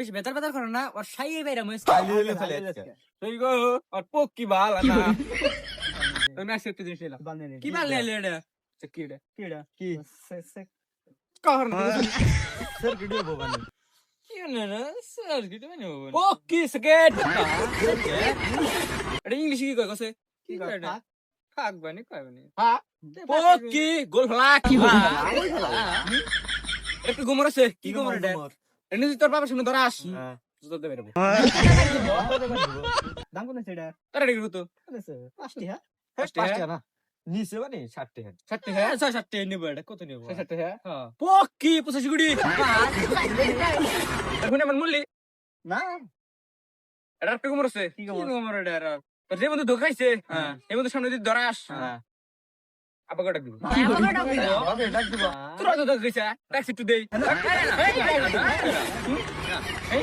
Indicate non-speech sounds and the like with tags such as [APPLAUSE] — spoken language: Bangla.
বেশি বেতার বেতার করে না ওর সাইয়ে বাইরা মহিষ খালি হলে ফেলে আজকে। তুই গো আর পোক কি বাল না। [LAUGHS] তুমি আসছে একটা জিনিস এলাম কি মাল নিলে এটা? কি এটা? কি? কার স্যার ভিডিও ভবানী। কি না না স্যার কি তুমি নেব পোক কি সেকেট এটা? ইংলিশ কি কয় কসে? কি করে এটা? খাক বানি কয় বানি। হ্যাঁ পোক কি গোল ফলা কি একটু গোমর আছে? কি গোমর এটা? এনে তুই তোর বাবার সামনে ধরাস হ্যাঁ। তো দেবে রে দাম কত সেটা তারা রেগে তো? পাঁচটি হ্যাঁ? হ্যাঁ, পাঁচটি, পাঁচটা না। নিচে মানে ষাটটি হ্যাঁ। ষাটটি হ্যাঁ। ছয় সাতটে নেব এটা কত নেব? ছয় ষাটটি হ্যাঁ। হ্যাঁ। পোক কি পঁচাশি গুড়ি এখন আমার মূল্য? না। এটা একটা গোমর আছে। কি এটা? তোর যে বন্ধু ধোকাইছে হ্যাঁ। এই বন্ধু সামনে যদি ধরাস হ্যাঁ। আবার কটা দিব হবে, ডাক দিবা। তোরা তো ধোকাইছে ট্যাক্সি টু দেই এই